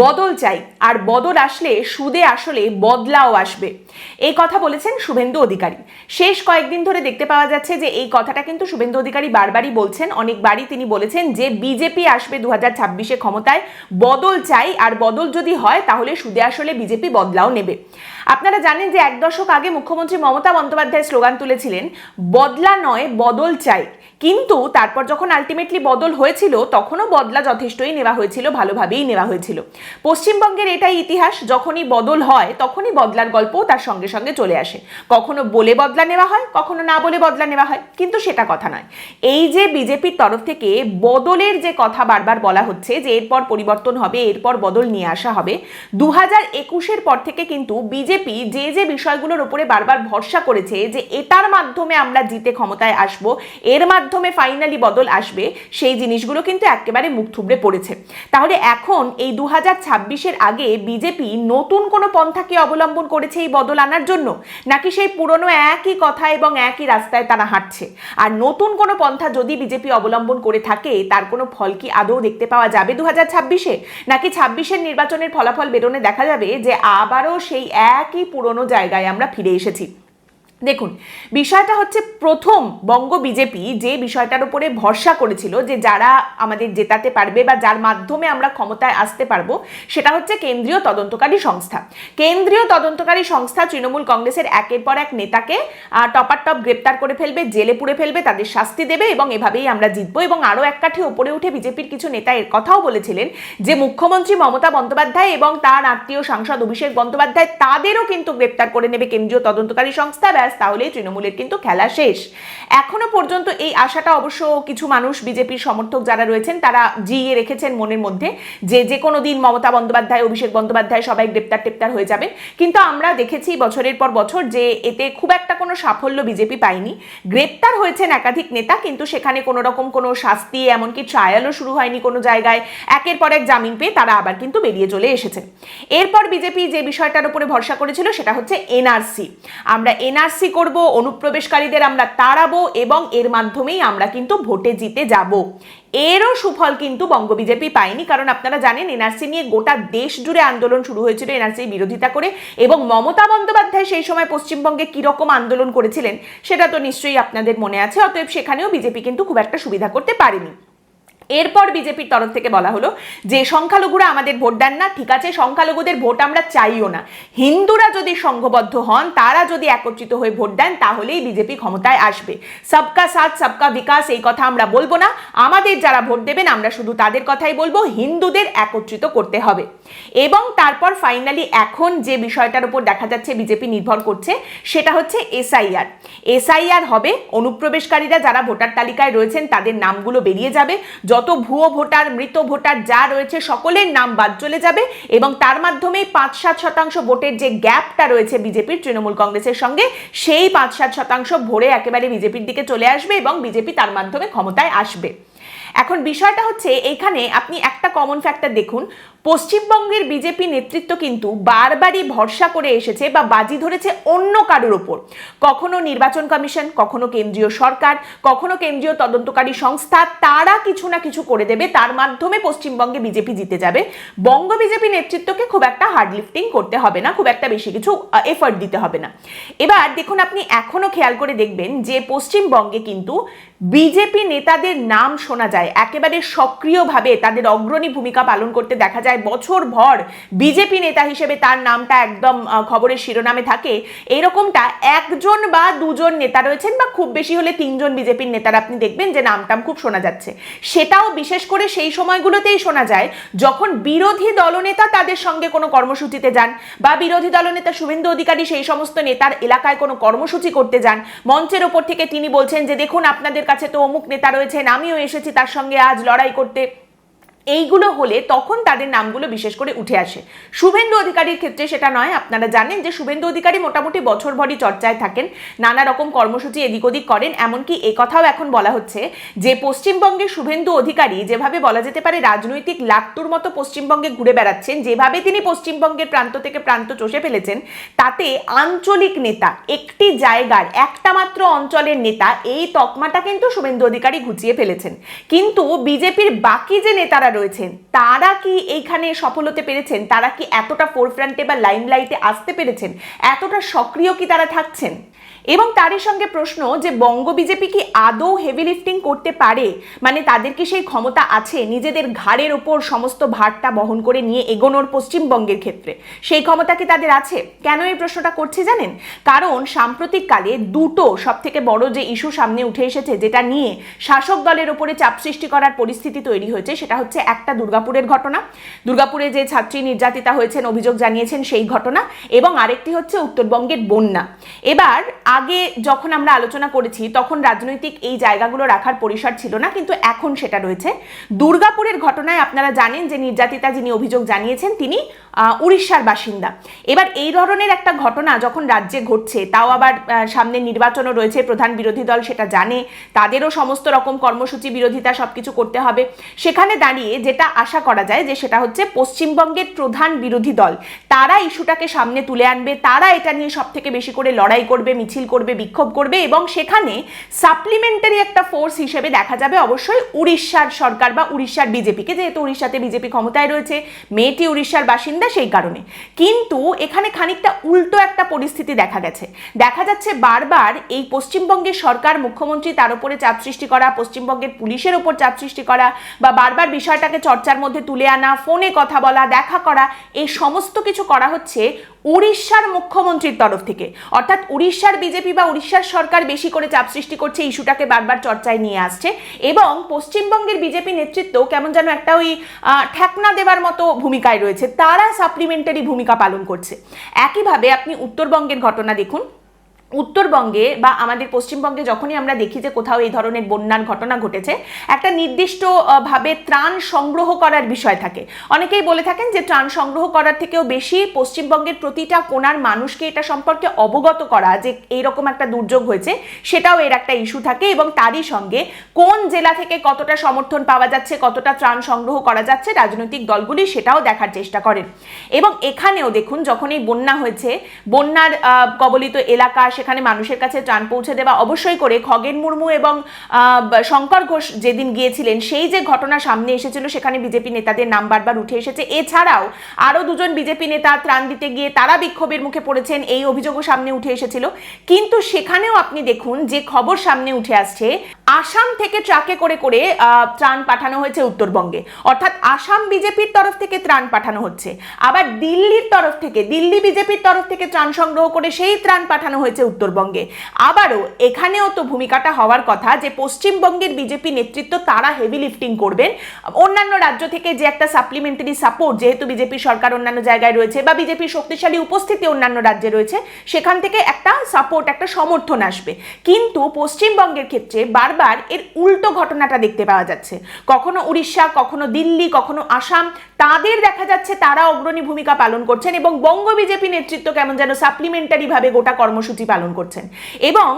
বদল চাই, আর বদল আসলে সুদে আসলে বদলাও আসবে। এই কথা বলেছেন শুভেন্দু অধিকারী। শেষ কয়েকদিন ধরে দেখতে পাওয়া যাচ্ছে যে এই কথাটা কিন্তু শুভেন্দু অধিকারী বারবারই বলছেন, অনেকবারই তিনি বলেছেন যে বিজেপি আসবে দু হাজার ছাব্বিশে ক্ষমতায়, বদল চাই, আর বদল যদি হয় তাহলে সুদে আসলে বিজেপি বদলাও নেবে। আপনারা জানেন যে এক দশক আগে মুখ্যমন্ত্রী মমতা বন্দ্যোপাধ্যায় স্লোগান তুলেছিলেন, বদলা নয়, বদল চাই। কিন্তু তারপর যখন আলটিমেটলি বদল হয়েছিল, তখনও বদলা যথেষ্টই নেওয়া হয়েছিল, ভালোভাবেই নেওয়া হয়েছিল। পশ্চিমবঙ্গের এটাই ইতিহাস, যখনই বদল হয়, তখনই বদলার গল্পও তার সঙ্গে সঙ্গে চলে আসে। কখনো বলে বদলা নেওয়া হয়, কখনো না বলে বদলা নেওয়া হয়, কিন্তু সেটা কথা নয়। এই যে বিজেপির তরফ থেকে বদলের যে কথা বারবার বলা হচ্ছে, যে এরপর পরিবর্তন হবে, এরপর বদল নিয়ে আসা হবে দু হাজার একুশের পর থেকে কিন্তু বিজেপি যে যে বিষয়গুলোর উপরে বারবার ভরসা করেছে, যে এটার মাধ্যমে আমরা জিতে ক্ষমতায় আসব, এর মাধ্যমে ফাইনালি বদল আসবে, সেই জিনিসগুলো কিন্তু একেবারে মুখ থুবড়ে পড়েছে। তাহলে এখন এই দু হাজার ছাব্বিশের আগে বিজেপি নতুন কোনো পন্থাকে অবলম্বন করেছে এই বদল আনার জন্য? নাকি সেই পুরনো একই কথা এবং একই রাস্তায় তারা হাঁটছে? আর নতুন কোনো পন্থা যদি বিজেপি অবলম্বন করে থাকে, তার কোনো ফল কি আদৌ দেখতে পাওয়া যাবে দু হাজার ছাব্বিশে? নাকি ছাব্বিশের নির্বাচনের ফলাফল বেরোনে দেখা যাবে যে আবারও সেই একই পুরনো জায়গায় আমরা ফিরে এসেছি? দেখুন, বিষয়টা হচ্ছে প্রথম বঙ্গ বিজেপি যে বিষয়টার উপরে ভরসা করেছিল যে যারা আমাদের জেতাতে পারবে বা যার মাধ্যমে আমরা ক্ষমতায় আসতে পারব, সেটা হচ্ছে কেন্দ্রীয় তদন্তকারী সংস্থা। কেন্দ্রীয় তদন্তকারী সংস্থা তৃণমূল কংগ্রেসের একের পর এক নেতাকে টপার টপ গ্রেপ্তার করে ফেলবে, জেলে পুড়ে ফেলবে, তাদের শাস্তি দেবে এবং এভাবেই আমরা জিতবো এবং আরও এক কাঠি ওপরে উঠে বিজেপির কিছু নেতা এর কথাও বলেছিলেন যে মুখ্যমন্ত্রী মমতা বন্দ্যোপাধ্যায় এবং তার আত্মীয় সাংসদ অভিষেক বন্দ্যোপাধ্যায় তাদেরও কিন্তু গ্রেপ্তার করে নেবে কেন্দ্রীয় তদন্তকারী সংস্থা। ব্যাস তাহলেই তৃণমূলের কিন্তু খেলা শেষ। এখনও পর্যন্ত এই আশাটা অবশ্য কিছু মানুষ, বিজেপির সমর্থক যারা রয়েছেন, তারা জিইয়ে রেখেছেন মনের মধ্যে যে যে কোনো দিন মমতা বন্দ্যোপাধ্যায়, অভিষেক বন্দ্যোপাধ্যায় সবাই গ্রেপ্তার টেপ্তার হয়ে যাবে। কিন্তু আমরা দেখেছি বছরের পর বছর যে এতে খুব একটা কোনো সাফল্য বিজেপি পায়নি। গ্রেপ্তার হয়েছেন একাধিক নেতা, কিন্তু সেখানে কোনো রকম কোনো শাস্তি, এমনকি ট্রায়ালও শুরু হয়নি কোনো জায়গায়। একের পর এক জামিন পেয়ে তারা আবার কিন্তু বেরিয়ে চলে এসেছেন। এরপর বিজেপি যে বিষয়টার উপরে ভরসা করেছিল সেটা হচ্ছে এনআরসি। আমরা এনআরসি করব, অনুপ্রবেশকারীদের আমরা তাড়াবো এবং এর মাধ্যমেই আমরা কিন্তু ভোটে জিতে যাব। এরও সুফল কিন্তু বঙ্গ বিজেপি পায়নি, কারণ আপনারা জানেন, এনআরসি নিয়ে গোটা দেশ জুড়ে আন্দোলন শুরু হয়েছিল এনআরসি বিরোধিতা করে, এবং মমতা বন্দ্যোপাধ্যায় সেই সময় পশ্চিমবঙ্গে কীরকম আন্দোলন করেছিলেন, সেটা তো নিশ্চয়ই আপনাদের মনে আছে, অতএব সেখানেও বিজেপি কিন্তু খুব একটা সুবিধা করতে পারেনি। এরপর বিজেপির তরফ থেকে বলা হলো যে, সংখ্যালঘুরা আমাদের ভোট দেন না, ঠিক আছে, সংখ্যালঘুদের ভোট আমরা চাইও না। হিন্দুরা যদি সংঘবদ্ধ হন, তারা যদি একত্রিত হয়ে ভোট দেন, তাহলেই বিজেপি ক্ষমতায় আসবে। সবকা সাথ, সবকা বিকাশ, এই কথা আমরা বলব না। আমাদের যারা ভোট দেবেন, আমরা শুধু তাদের কথাই বলব, হিন্দুদের একত্রিত করতে হবে। এবং তারপর ফাইনালি এখন যে বিষয়টার উপর দেখা যাচ্ছে বিজেপি নির্ভর করছে, সেটা হচ্ছে এসআইআর। এসআইআর হবে অনুপ্রবেশকারীরা যারা ভোটার তালিকায় রয়েছেন, তাদের নামগুলো বেরিয়ে যাবে। যত ভুয়ো ভোটার, মৃত ভোটার যা রয়েছে সকলের নাম বাদ চলে যাবে এবং তার মাধ্যমে পাঁচ সাত শতাংশ ভোটের যে গ্যাপটা রয়েছে বিজেপির, তৃণমূল কংগ্রেসের সঙ্গে, সেই পাঁচ সাত শতাংশ ভোরে একেবারে বিজেপির দিকে চলে আসবে এবং বিজেপি তার মাধ্যমে ক্ষমতায় আসবে। এখন বিষয়টা হচ্ছে এখানে আপনি একটা কমন ফ্যাক্টর দেখুন। পশ্চিমবঙ্গের বিজেপি নেতৃত্ব কিন্তু বারবারই ভরসা করে এসেছে বা বাজি ধরেছে অন্য কারোর ওপর। কখনো নির্বাচন কমিশন, কখনো কেন্দ্রীয় সরকার, কখনো কেন্দ্রীয় তদন্তকারী সংস্থা, তারা কিছু না কিছু করে দেবে, তার মাধ্যমে পশ্চিমবঙ্গে বিজেপি জিতে যাবে। বঙ্গ বিজেপি নেতৃত্বকে খুব একটা হার্ড লিফটিং করতে হবে না, খুব একটা বেশি কিছু এফার্ট দিতে হবে না। এবার দেখুন, আপনি এখনও খেয়াল করে দেখবেন যে পশ্চিমবঙ্গে কিন্তু বিজেপি নেতাদের নাম শোনা যায়। একেবারে সক্রিয়ভাবে তাদের অগ্রণী ভূমিকা পালন করতে দেখা যায়। বছর ভর বিজেপি নেতা হিসেবে তার নামটা একদম খবরের শিরোনামে থাকে। এরকমটা একজন বা দুজন নেতা রয়েছেন বা খুব বেশি হলে তিনজন বিজেপির নেতারা আপনি দেখবেন যে নামটাম খুব শোনা যাচ্ছে। সেটাও বিশেষ করে সেই সময়গুলোতেই শোনা যায় যখন বিরোধী দলনেতা তাদের সঙ্গে কোনো কর্মসূচিতে যান বা বিরোধী দলনেতা শুভেন্দু অধিকারী সেই সমস্ত নেতার এলাকায় কোনো কর্মসূচি করতে যান। মঞ্চের ওপর থেকে তিনি বলছেন যে, দেখুন, আপনাদের কাছে তো অমুক নেতা রয়েছেন আমিও এসেছি তার সঙ্গে আজ লড়াই করতে। এইগুলো হলে তখন তাদের নামগুলো বিশেষ করে উঠে আসে। শুভেন্দু অধিকারীর ক্ষেত্রে সেটা নয়, আপনারা জানেন যে শুভেন্দু অধিকারী মোটামুটি বছরভরই চর্চায় থাকেন, নানা রকম কর্মসূচি এদিক ওদিক করেন, এমনকি এ কথাও এখন বলা হচ্ছে যে পশ্চিমবঙ্গে শুভেন্দু অধিকারী যেভাবে বলা যেতে পারে রাজনৈতিক লাট্টুর মতো পশ্চিমবঙ্গে ঘুরে বেড়াচ্ছেন, যেভাবে তিনি পশ্চিমবঙ্গের প্রান্ত থেকে প্রান্ত চষে ফেলেছেন, তাতে আঞ্চলিক নেতা একটি জায়গার একটা মাত্র অঞ্চলের নেতা এই তকমাটা কিন্তু শুভেন্দু অধিকারী ঘুচিয়ে ফেলেছেন। কিন্তু বিজেপির বাকি যে নেতারা রয়েছেন, তারা কি এইখানে সফল হতে পেরেছেন? তারা কি এতটা ফোরফ্রন্টে বা লাইমলাইটে আসতে পেরেছেন? এতটা সক্রিয় কি তারা থাকছেন? এবং তারই সঙ্গে প্রশ্ন যে বঙ্গ বিজেপি কি আদৌ হেভি লিফটিং করতে পারে? মানে তাদের কি সেই ক্ষমতা আছে? নিজেদের ঘাড়ের ওপর সমস্ত ভারটা বহন করে নিয়ে এগোনোর পশ্চিমবঙ্গের ক্ষেত্রে। সেই ক্ষমতা কি তাদের আছে? কেন এই প্রশ্নটা করছি জানেন? কারণ সাম্প্রতিককালে দুটো সব থেকে বড় যে ইস্যু সামনে উঠে এসেছে, যেটা নিয়ে শাসক দলের ওপরে চাপ সৃষ্টি করার পরিস্থিতি তৈরি হয়েছে, সেটা হচ্ছে একটা দুর্গাপুরের ঘটনা। দুর্গাপুরে যে ছাত্রী নির্যাতিতা হয়েছেন, অভিযোগ জানিয়েছেন সেই ঘটনা, এবং আরেকটি হচ্ছে উত্তরবঙ্গের বন্যা। এবার আগে যখন আমরা আলোচনা করেছি, তখন রাজনৈতিক এই জায়গাগুলো রাখার পরিসর ছিল না, কিন্তু এখন সেটা রয়েছে। দুর্গাপুরের ঘটনায় আপনারা জানেন যে নির্যাতিতা যিনি অভিযোগ জানিয়েছেন, তিনি উড়িষ্যার বাসিন্দা। এবার এই ধরনের একটা ঘটনা যখন রাজ্যে ঘটছে, তাও আবার সামনে নির্বাচনও রয়েছে, প্রধান বিরোধী দল সেটা জানে, তাদেরও সমস্ত রকম কর্মসূচি, বিরোধিতা সবকিছু করতে হবে। সেখানে দাঁড়িয়ে যেটা আশা করা যায় যে সেটা হচ্ছে পশ্চিমবঙ্গের প্রধান বিরোধী দল, তারা ইস্যুটাকে সামনে তুলে আনবে, তারা এটা নিয়ে সব থেকে বেশি করে লড়াই করবে, মিছিল করবে, বিক্ষোভ করবে এবং সেখানে সাপ্লিমেন্টারি একটা ফোর্স হিসেবে দেখা যাবে অবশ্যই উড়িষ্যার সরকার বা উড়িষ্যার বিজেপিকে। যেহেতু উড়িষ্যাতে বিজেপি ক্ষমতায় রয়েছে, মেয়েটি উড়িষ্যার বাসিন্দা সেই কারণে। কিন্তু এখানে খানিকটা উল্টো একটা পরিস্থিতি দেখা গেছে। দেখা যাচ্ছে বারবার এই পশ্চিমবঙ্গের সরকার, মুখ্যমন্ত্রী তার উপরে চাপ সৃষ্টি করা, পশ্চিমবঙ্গের পুলিশের উপর চাপ সৃষ্টি করা বা বারবার বিষয়টাকে চর্চার মধ্যে তুলে আনা, ফোনে কথা বলা, দেখা করা, এই সমস্ত কিছু করা হচ্ছে উড়িষ্যার মুখ্যমন্ত্রীর তরফ থেকে। অর্থাৎ উড়িষ্যার বিজেপি বা উড়িষ্যার সরকার বেশি করে চাপ সৃষ্টি করছে, ইস্যুটাকে বারবার চর্চায় নিয়ে আসছে এবং পশ্চিমবঙ্গের বিজেপি নেতৃত্ব কেমন যেন একটা ওই ঠেকনা দেবার মতো ভূমিকায় রয়েছে। তারা সাপ্লিমেন্টারি ভূমিকা পালন করছে। একইভাবে আপনি উত্তরবঙ্গের ঘটনা দেখুন। উত্তরবঙ্গে বা আমাদের পশ্চিমবঙ্গে যখনই আমরা দেখি যে কোথাও এই ধরনের বন্যার ঘটনা ঘটেছে, একটা নির্দিষ্ট ভাবে ত্রাণ সংগ্রহ করার বিষয় থাকে। অনেকেই বলে থাকেন যে ত্রাণ সংগ্রহ করার থেকেও বেশি পশ্চিমবঙ্গের প্রতিটা কোনার মানুষকে এটা সম্পর্কে অবগত করা যে এইরকম একটা দুর্যোগ হয়েছে, সেটাও এর একটা ইস্যু থাকে এবং তারই সঙ্গে কোন জেলা থেকে কতটা সমর্থন পাওয়া যাচ্ছে, কতটা ত্রাণ সংগ্রহ করা যাচ্ছে রাজনৈতিক দলগুলি সেটাও দেখার চেষ্টা করেন। এবং এখানেও দেখুন যখন এই বন্যা হয়েছে, বন্যার কবলিত এলাকা সেখানে মানুষের কাছে ত্রাণ পৌঁছে দেওয়া অবশ্যই করে। খগেন মুর্মু এবং শঙ্কর ঘোষ যেদিন গিয়েছিলেন, সেই যে ঘটনা সামনে এসেছিল, সেখানে বিজেপি নেতাদের নাম বারবার উঠে এসেছে। এছাড়াও আরও দুজন বিজেপি নেতা ত্রাণ দিতে গিয়ে তারা বিক্ষোভের মুখে পড়েছেন, এই অভিযোগও সামনে উঠে এসেছিল। কিন্তু সেখানেও আপনি দেখুন, যে খবর সামনে উঠে আসছে আসাম থেকে ট্রাকে করে করে ত্রাণ পাঠানো হয়েছে উত্তরবঙ্গে। অর্থাৎ আসাম বিজেপির তরফ থেকে ত্রাণ পাঠানো হচ্ছে। আবার দিল্লির তরফ থেকে, দিল্লি বিজেপির তরফ থেকে ত্রাণ সংগ্রহ করে সেই ত্রাণ পাঠানো হয়েছে উত্তরবঙ্গে। আবারও এখানেও তো ভূমিকাটা হওয়ার কথা যে, পশ্চিমবঙ্গের বিজেপি নেতৃত্ব তারা হেভি লিফটিং করবেন। অন্যান্য রাজ্য থেকে যে একটা সাপ্লিমেন্টারি সাপোর্ট যেহেতু বিজেপি সরকার অন্যান্য জায়গায় রয়েছে বা বিজেপির শক্তিশালী উপস্থিতি অন্যান্য রাজ্যে রয়েছে, সেখান থেকে একটা সাপোর্ট একটা সমর্থন আসবে। কিন্তু পশ্চিমবঙ্গের ক্ষেত্রে বারবার এর উল্টো ঘটনাটা দেখতে পাওয়া যাচ্ছে। কখনো উড়িষ্যা, কখনো দিল্লি, কখনো আসাম, তাদের দেখা যাচ্ছে তারা অগ্রণী ভূমিকা পালন করছেন এবং বঙ্গ বিজেপি নেতৃত্ব কেমন যেন সাপ্লিমেন্টারিভাবে গোটা কর্মসূচি পালন করছেন। এবং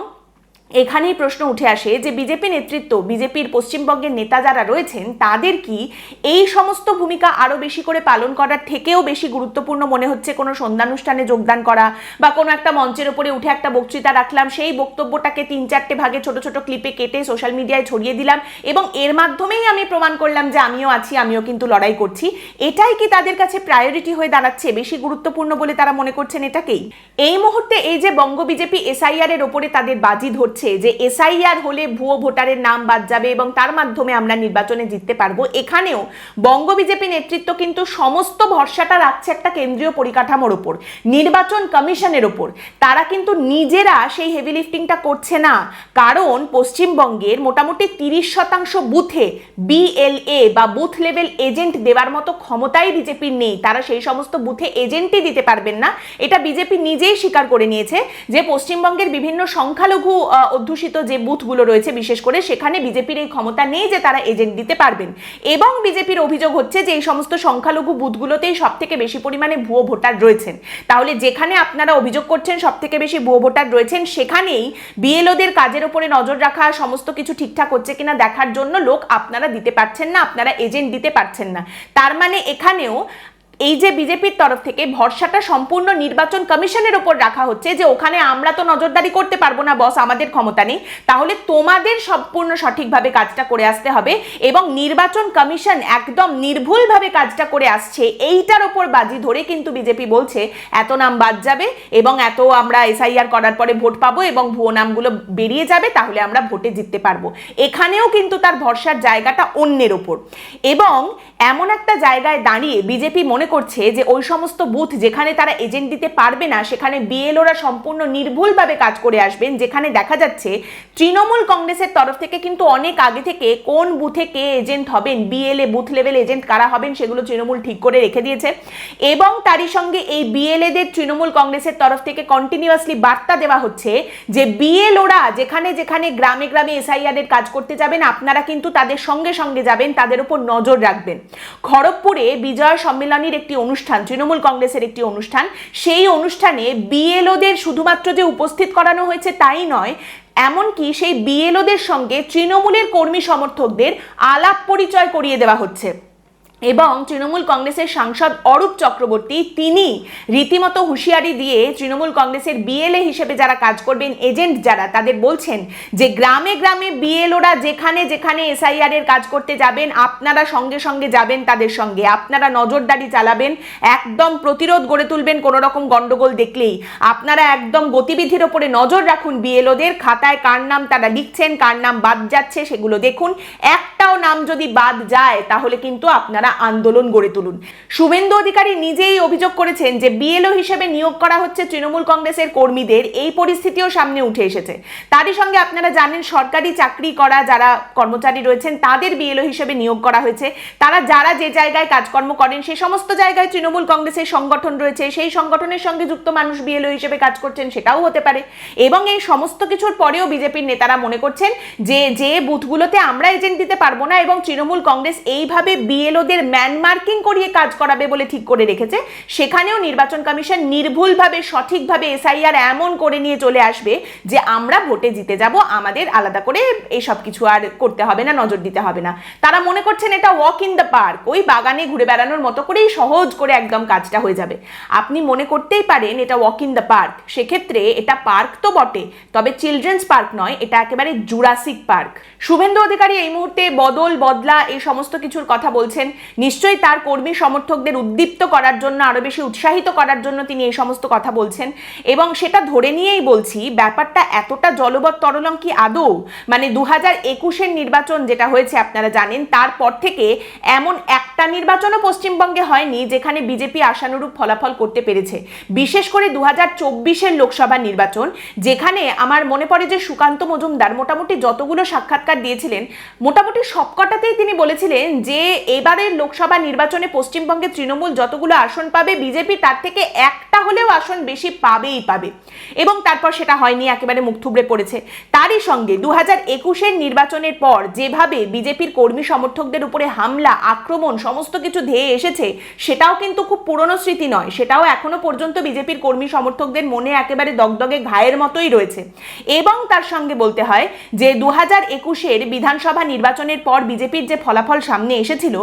এখানেই প্রশ্ন উঠে আসে যে বিজেপি নেতৃত্ব, বিজেপির পশ্চিমবঙ্গের নেতা যারা রয়েছেন, তাদের কি এই সমস্ত ভূমিকা আরও বেশি করে পালন করার থেকেও বেশি গুরুত্বপূর্ণ মনে হচ্ছে কোনো সন্ধ্যানুষ্ঠানে যোগদান করা বা কোনো একটা মঞ্চের উপরে উঠে একটা বক্তৃতা রাখলাম? সেই বক্তব্যটাকে তিন চারটে ভাগে ছোট ছোট ক্লিপে কেটে সোশ্যাল মিডিয়ায় ছড়িয়ে দিলাম এবং এর মাধ্যমেই আমি প্রমাণ করলাম যে আমিও আছি, আমিও কিন্তু লড়াই করছি। এটাই কি তাদের কাছে প্রায়োরিটি হয়ে দাঁড়াচ্ছে, বেশি গুরুত্বপূর্ণ বলে তারা মনে করছেন এটাকেই? এই মুহূর্তে এই যে বঙ্গ বিজেপি এসআইআর এর ওপরে তাদের বাজি ধরছে যে এসআইআর হলে ভুয়ো ভোটারের নাম বাদ যাবে এবং তার মাধ্যমে আমরা নির্বাচনে জিততে পারব। এখানেও বঙ্গ বিজেপি নেতৃত্ব কিন্তু সমস্ত ভরসাটা রাখছে একটা কেন্দ্রীয় পরিকাঠামোর ওপর, নির্বাচন কমিশনের ওপর। তারা কিন্তু নিজেরা সেই হেভি লিফটিংটা করছে না। কারণ পশ্চিমবঙ্গের মোটামুটি তিরিশ শতাংশ বুথে বিএলএ বা বুথ লেভেল এজেন্ট দেওয়ার মতো ক্ষমতাই বিজেপির নেই। তারা সেই সমস্ত বুথে এজেন্টই দিতে পারবেন না। এটা বিজেপি নিজেই স্বীকার করে নিয়েছে যে পশ্চিমবঙ্গের বিভিন্ন সংখ্যালঘু অধ্যুষিত যে বুথগুলো রয়েছে, বিশেষ করে সেখানে বিজেপির এই ক্ষমতা নেই যে তারা এজেন্ট দিতে পারবেন। এবং বিজেপির অভিযোগ হচ্ছে যে এই সমস্ত সংখ্যালঘু বুথগুলোতেই সব থেকে বেশি পরিমাণে ভুয়ো ভোটার রয়েছেন। তাহলে যেখানে আপনারা অভিযোগ করছেন সব থেকে বেশি ভুয়ো ভোটার রয়েছেন, সেখানেই বিএলওদের কাজের উপরে নজর রাখা, সমস্ত কিছু ঠিকঠাক হচ্ছে কিনা দেখার জন্য লোক আপনারা দিতে পারছেন না, আপনারা এজেন্ট দিতে পারছেন না। তার মানে এখানেও এই যে বিজেপির তরফ থেকে ভরসাটা সম্পূর্ণ নির্বাচন কমিশনের ওপর রাখা হচ্ছে যে ওখানে আমরা তো নজরদারি করতে পারব না, বস, আমাদের ক্ষমতা নেই। তাহলে তোমাদের সম্পূর্ণ সঠিকভাবে কাজটা করে আসতে হবে এবং নির্বাচন কমিশন একদম নির্ভুলভাবে কাজটা করে আসছে। এইটার ওপর বাজি ধরে কিন্তু বিজেপি বলছে, এত নাম বাদ যাবে এবং এত আমরা এসআইআর করার পরে ভোট পাবো এবং ভুয়ো নামগুলো বেরিয়ে যাবে, তাহলে আমরা ভোটে জিততে পারব। এখানেও কিন্তু তার ভরসার জায়গাটা অন্যের ওপর। এবং এমন একটা জায়গায় দাঁড়িয়ে বিজেপি মনে করছে যে ওই সমস্ত বুথ যেখানে তারা এজেন্ট দিতে পারবে না, সেখানে বিএলওরা সম্পূর্ণ নির্ভুলভাবে কাজ করে আসবেন, যেখানে দেখা যাচ্ছে তৃণমূল কংগ্রেসের তরফ থেকে কিন্তু অনেক আগে থেকে কোন বুথে কে এজেন্ট হবেন বিএলএ বুথ লেভেল এজেন্ট কারা হবেন সেগুলো তৃণমূল ঠিক করে রেখে দিয়েছে এবং তারই সঙ্গে এই বিএলএদের তৃণমূল কংগ্রেসের তরফ থেকে কন্টিনিউয়াসলি বার্তা দেওয়া হচ্ছে যে বিএলওরা যেখানে যেখানে গ্রামে গ্রামে এসআইআর এর কাজ করতে যাবেন, আপনারা কিন্তু তাদের সঙ্গে সঙ্গে যাবেন, তাদের উপর নজর রাখবেন। খড়গপুরে বিজয় সম্মেলনীর একটি অনুষ্ঠান, তৃণমূল কংগ্রেসের একটি অনুষ্ঠান, সেই অনুষ্ঠানে বিএলওদের শুধুমাত্র যে উপস্থিত করানো হয়েছে তাই নয়, এমনকি সেই বিএলওদের সঙ্গে তৃণমূলের কর্মী সমর্থকদের আলাপ পরিচয় করিয়ে দেওয়া হচ্ছে। এবং তৃণমূল কংগ্রেসের সাংসদ অরূপ চক্রবর্তী, তিনি রীতিমতো হুঁশিয়ারি দিয়ে তৃণমূল কংগ্রেসের বিএলএ হিসেবে যারা কাজ করবেন, এজেন্ট যারা, তাদের বলছেন যে গ্রামে গ্রামে বিএলওরা যেখানে যেখানে এসআইআর এর কাজ করতে যাবেন, আপনারা সঙ্গে সঙ্গে যাবেন তাদের সঙ্গে। আপনারা নজরদারি চালাবেন, একদম প্রতিরোধ গড়ে তুলবেন কোনো রকম গন্ডগোল দেখলেই। আপনারা একদম গতিবিধির ওপরে নজর রাখুন বিএলওদের খাতায় কার নাম তারা লিখছেন, কার নাম বাদ যাচ্ছে, সেগুলো দেখুন। একটাও নাম যদি বাদ যায়, তাহলে কিন্তু আপনারা আন্দোলন গড়ে তুলুন। শুভেন্দু অধিকারী নিজেই অভিযোগ করেছেন যে বিএলও হিসেবে নিয়োগ করা হচ্ছে তৃণমূল কংগ্রেসের কর্মীদের। এই পরিস্থিতিও সামনে উঠে এসেছে। তারই সঙ্গে আপনারা জানেন, সরকারি চাকরি করা যারা কর্মচারী রয়েছেন, তাদের বিএলও হিসেবে নিয়োগ করা হয়েছে। তারা যারা যে জায়গায় কাজকর্ম করেন, সেই সমস্ত জায়গায় তৃণমূল কংগ্রেসের সংগঠন রয়েছে। সেই সংগঠনের সঙ্গে যুক্ত মানুষ বিএলও হিসেবে কাজ করছেন, সেটাও হতে পারে। এবং এই সমস্ত কিছুর পরেও বিজেপির নেতারা মনে করছেন যে যে বুথগুলোতে আমরা এজেন্ট দিতে পারব না এবং তৃণমূল কংগ্রেস এইভাবে বিএলওদের ম্যান মার্কিং করিয়ে কাজ করাবে বলে ঠিক করে রেখেছে। সেখানেও নির্বাচন কমিশন নির্ভুলভাবে, সঠিকভাবে এসআইআর এমন করে নিয়ে চলে আসবে যে আমরা ভোটে জিতে যাব, আমাদের আলাদা করে এইসব কিছু আর করতে হবে না, নজর দিতে হবে না। তারা মনে করছেন এটা ওয়াক ইন দ্য পার্ক ওই বাগানে ঘুরে বেড়ানোর মতো করেই সহজ করে একদম কাজটা হয়ে যাবে। আপনি মনে করতেই পারেন এটা ওয়াক ইন দ্য পার্ক সেক্ষেত্রে এটা পার্ক তো বটে, তবে চিলড্রেন্স পার্ক নয়, এটা একেবারে জুরাসিক পার্ক শুভেন্দু অধিকারী এই মুহূর্তে বদল, বদলা এই সমস্ত কিছুর কথা বলছেন। নিশ্চয়ই তার কর্মী সমর্থকদের উদ্দীপ্ত করার জন্য আরও বেশি উৎসাহিত করার জন্য তিনি এই সমস্ত কথা বলছেন। এবং সেটা ধরে নিয়েই বলছি, ব্যাপারটা এতটা জলবৎ তরলং কি আদৌ? মানে দু হাজার একুশের নির্বাচন যেটা হয়েছে, আপনারা জানেন, তারপর থেকে এমন একটা নির্বাচনও পশ্চিমবঙ্গে হয়নি, যেখানে বিজেপি আশানুরূপ ফলাফল করতে পেরেছে। বিশেষ করে দু হাজার চব্বিশের লোকসভা নির্বাচন, যেখানে আমার মনে পড়ে যে সুকান্ত মজুমদার মোটামুটি যতগুলো সাক্ষাৎকার দিয়েছিলেন, মোটামুটি সবকটাতেই তিনি বলেছিলেন যে এবারের লোকসভা নির্বাচনে পশ্চিমবঙ্গে তৃণমূল যতগুলো আসন পাবে, বিজেপি তার থেকে একটা হলেও আসন বেশি পাবেই পাবে। এবং তারপর সেটা হয়নি, একেবারে মুখ থুবড়ে পড়েছে। তারই সঙ্গে দু হাজার একুশের নির্বাচনের পর যেভাবে বিজেপির কর্মী সমর্থকদের উপরে হামলা, আক্রমণ, সমস্ত কিছু ধেয়ে এসেছে, সেটাও কিন্তু খুব পুরনো স্মৃতি নয়। সেটাও এখনও পর্যন্ত বিজেপির কর্মী সমর্থকদের মনে একেবারে দগদগে ঘায়ের মতোই রয়েছে। এবং তার সঙ্গে বলতে হয় যে দু হাজার একুশের বিধানসভা নির্বাচনের পর বিজেপির যে ফলাফল সামনে এসেছিল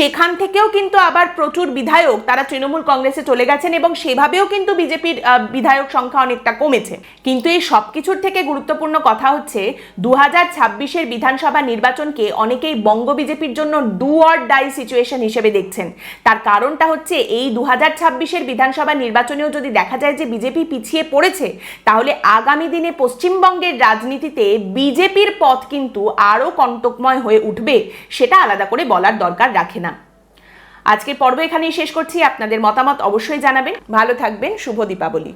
সেখান থেকেও কিন্তু আবার প্রচুর বিধায়ক তারা তৃণমূল কংগ্রেসে চলে গেছেন এবং সেভাবেও কিন্তু বিজেপির বিধায়ক সংখ্যা অনেকটা কমেছে। কিন্তু এই সব কিছুর থেকে গুরুত্বপূর্ণ কথা হচ্ছে দু হাজার ছাব্বিশের বিধানসভা নির্বাচনকে অনেকেই বঙ্গ বিজেপির জন্য ডু অর ডাই সিচুয়েশন হিসেবে দেখছেন। তার কারণটা হচ্ছে, এই দু হাজার ছাব্বিশের বিধানসভা নির্বাচনেও যদি দেখা যায় যে বিজেপি পিছিয়ে পড়েছে, তাহলে আগামী দিনে পশ্চিমবঙ্গের রাজনীতিতে বিজেপির পথ কিন্তু আরও কণ্টকময় হয়ে উঠবে, সেটা আলাদা করে বলার দরকার রাখে না। আজকের পর্ব এখানেই শেষ করছি। আপনাদের মতামত অবশ্যই জানাবেন। ভালো থাকবেন। শুভ দীপাবলি।